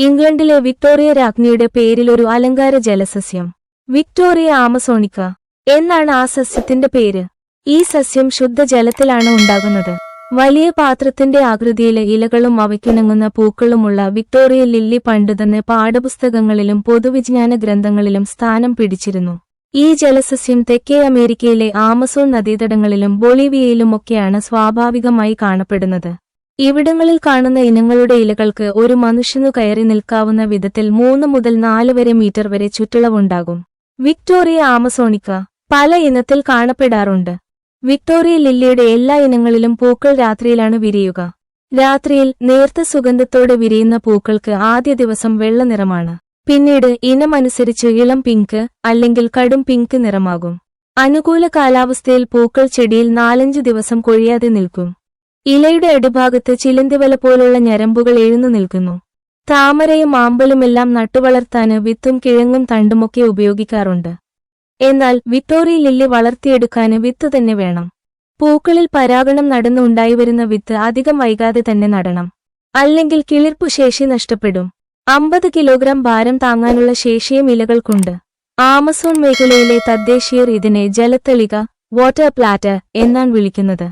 ഇംഗ്ലണ്ടിലെ വിക്ടോറിയ രാജ്ഞിയുടെ പേരിൽ ഒരു അലങ്കാര ജലസസ്യം. Victoria amazonica. എന്നാണ് ആ സസ്യത്തിന്റെ പേര്. ഈ സസ്യം ശുദ്ധജലത്തിലാണ് ഉണ്ടാകുന്നത്. വലിയ പാത്രത്തിന്റെ ആകൃതിയിലെ ഇലകളും അവയ്ക്കിണങ്ങുന്ന പൂക്കളുമുള്ള വിക്ടോറിയ ലില്ലി പണ്ടുതന്നെ പാഠപുസ്തകങ്ങളിലും പൊതുവിജ്ഞാന ഗ്രന്ഥങ്ങളിലും സ്ഥാനം പിടിച്ചിരുന്നു. ഈ ജലസസ്യം തെക്കേ അമേരിക്കയിലെ ആമസോൺ നദീതടങ്ങളിലും ബൊളീവിയയിലുമൊക്കെയാണ് സ്വാഭാവികമായി കാണപ്പെടുന്നത്. ഇവിടങ്ങളിൽ കാണുന്ന ഇനങ്ങളുടെ ഇലകൾക്ക് ഒരു മനുഷ്യനു കയറി നിൽക്കാവുന്ന വിധത്തിൽ മൂന്ന് മുതൽ നാല് വരെ മീറ്റർ വരെ ചുറ്റളവുണ്ടാകും. വിക്ടോറിയ ആമസോണിക്ക പല ഇനത്തിൽ കാണപ്പെടാറുണ്ട്. വിക്ടോറിയ ലില്ലിയുടെ എല്ലാ ഇനങ്ങളിലും പൂക്കൾ രാത്രിയിലാണ് വിരിയുക. രാത്രിയിൽ നേർത്ത സുഗന്ധത്തോടെ വിരിയുന്ന പൂക്കൾക്ക് ആദ്യ ദിവസം വെള്ള നിറമാണ്. പിന്നീട് ഇനമനുസരിച്ച് ഇളം പിങ്ക് അല്ലെങ്കിൽ കടും പിങ്ക് നിറമാകും. അനുകൂല കാലാവസ്ഥയിൽ പൂക്കൾ ചെടിയിൽ നാലഞ്ച് ദിവസം കൊഴിയാതെ നിൽക്കും. ഇലയുടെ അടിഭാഗത്ത് ചിലന്തിവല പോലുള്ള ഞരമ്പുകൾ എഴുന്നു നിൽക്കുന്നു. താമരയും ആമ്പലുമെല്ലാം നട്ടുവളർത്താന് വിത്തും കിഴങ്ങും തണ്ടുമൊക്കെ ഉപയോഗിക്കാറുണ്ട്. എന്നാൽ വിത്തോറി ലില്ലി വളർത്തിയെടുക്കാന് വിത്ത് തന്നെ വേണം. പൂക്കളിൽ പരാഗണം നടന്നുണ്ടായി ഉണ്ടായിവരുന്ന വിത്ത് അധികം വൈകാതെ തന്നെ നടണം. അല്ലെങ്കിൽ കിളിർപ്പു ശേഷി നഷ്ടപ്പെടും. അമ്പത് കിലോഗ്രാം ഭാരം താങ്ങാനുള്ള ശേഷിയും ഇലകൾക്കുണ്ട്. ആമസോൺ മേഖലയിലെ തദ്ദേശീയർ ഇതിനെ ജലത്തളിക വാട്ടർ പ്ലാറ്റ് എന്നാണ് വിളിക്കുന്നത്.